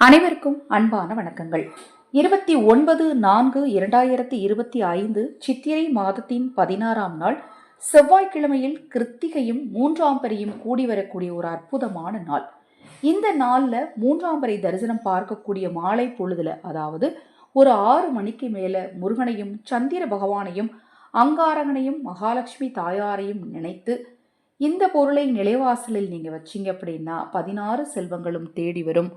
அனைவருக்கும் அன்பான வணக்கங்கள். இருபத்தி ஒன்பது நான்கு இரண்டாயிரத்தி இருபத்தி ஐந்து சித்திரை மாதத்தின் பதினாறாம் நாள் செவ்வாய்க்கிழமையில் கிருத்திகையும் மூன்றாம் பரியும் கூடி வரக்கூடிய ஒரு அற்புதமான நாள். இந்த நாளில் மூன்றாம் பரை தரிசனம் பார்க்கக்கூடிய மாலை பொழுதுல அதாவது ஒரு ஆறு மணிக்கு மேலே முருகனையும் சந்திர பகவானையும் அங்காரகனையும் மகாலட்சுமி தாயாரையும் நினைத்து இந்த பொருளை நிலைவாசலில் நீங்கள் வச்சீங்க அப்படின்னா பதினாறு செல்வங்களும் தேடி வரும்.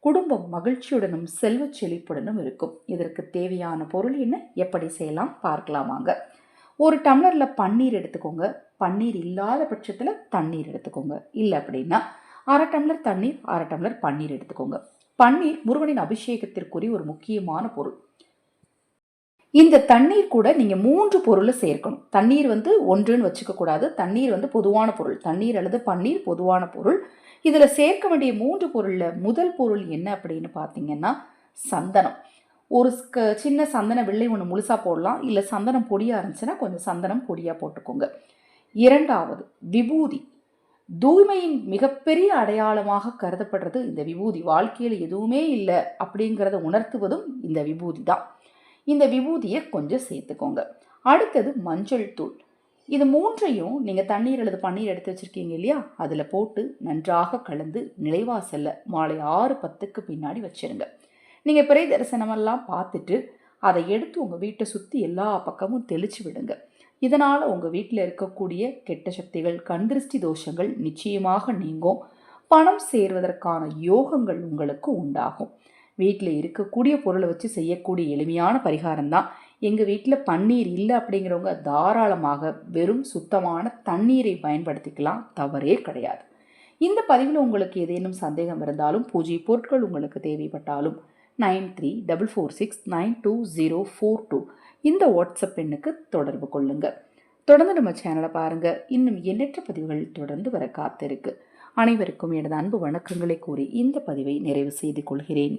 குடும்பம் மகிழ்ச்சியுடனும் செல்வச் செழிப்புடனும் இருக்கும். இதற்கு தேவையான பொருள் என்ன? எப்படி செய்யலாம்? பார்க்கலாம் வாங்க. ஒரு டம்ளரில் பன்னீர் எடுத்துக்கோங்க. பன்னீர் இல்லாத பட்சத்தில் தண்ணீர் எடுத்துக்கோங்க. இல்லை அப்படின்னா அரை டம்ளர் தண்ணீர் அரை டம்ளர் பன்னீர் எடுத்துக்கோங்க. பன்னீர் முருகனின் அபிஷேகத்திற்குரிய ஒரு முக்கியமான பொருள். இந்த தண்ணீர் கூட நீங்கள் மூன்று பொருளை சேர்க்கணும். தண்ணீர் வந்து ஒன்றுன்னு வச்சுக்கக்கூடாது தண்ணீர் வந்து பொதுவான பொருள். தண்ணீர் அல்லது பன்னீர் பொதுவான பொருள். இதில் சேர்க்க வேண்டிய மூன்று பொருளில் முதல் பொருள் என்ன அப்படின்னு பார்த்தீங்கன்னா சந்தனம். ஒரு க- சின்ன சந்தன வெள்ளை ஒன்று முழுசாக போடலாம். இல்லை சந்தனம் பொடியாக இருந்துச்சுன்னா கொஞ்சம் சந்தனம் பொடியாக போட்டுக்கோங்க. இரண்டாவது விபூதி. தூய்மையின் மிகப்பெரிய அடையாளமாக கருதப்படுறது இந்த விபூதி. வாழ்க்கையில் எதுவுமே இல்லை அப்படிங்கிறத உணர்த்துவதும் இந்த விபூதி தான். இந்த விபூதியை கொஞ்சம் சேர்த்துக்கோங்க. அடுத்தது மஞ்சள் தூள். இது மூன்றையும் நீங்கள் தண்ணீர் அல்லது பன்னீர் எடுத்து வச்சுருக்கீங்க இல்லையா? அதில் போட்டு நன்றாக கலந்து நிலைவாசல்ல மாலை ஆறு பத்துக்கு பின்னாடி வச்சிருங்க. நீங்கள் பிறை தரிசனமெல்லாம் பார்த்துட்டு அதை எடுத்து உங்கள் வீட்டை சுற்றி எல்லா பக்கமும் தெளிச்சு விடுங்க. இதனால் உங்கள் வீட்டில் இருக்கக்கூடிய கெட்ட சக்திகள் கண்திருஷ்டி தோஷங்கள் நிச்சயமாக நீங்கும். பணம் சேர்வதற்கான யோகங்கள் உங்களுக்கு உண்டாகும். வீட்டில் இருக்கக்கூடிய பொருளை வச்சு செய்யக்கூடிய எளிமையான பரிகாரம் தான் எங்கள் வீட்டில் பன்னீர் இல்லை அப்படிங்கிறவங்க தாராளமாக வெறும் சுத்தமான தண்ணீரை பயன்படுத்திக்கலாம் தவறே கிடையாது. இந்த பதிவில் உங்களுக்கு ஏதேனும் சந்தேகம் இருந்தாலும் பூஜை பொருட்கள் உங்களுக்கு தேவைப்பட்டாலும் nine three double four six nine two zero four two இந்த வாட்ஸ்அப் எண்ணுக்கு தொடர்பு கொள்ளுங்கள் தொடர்ந்து நம்ம சேனலை பாருங்கள் இன்னும் எண்ணற்ற பதிவுகள் தொடர்ந்து வர காத்திருக்கு. அனைவருக்கும் எனது அன்பு வணக்கங்களை கூறி இந்த பதிவை நிறைவு செய்து கொள்கிறேன்.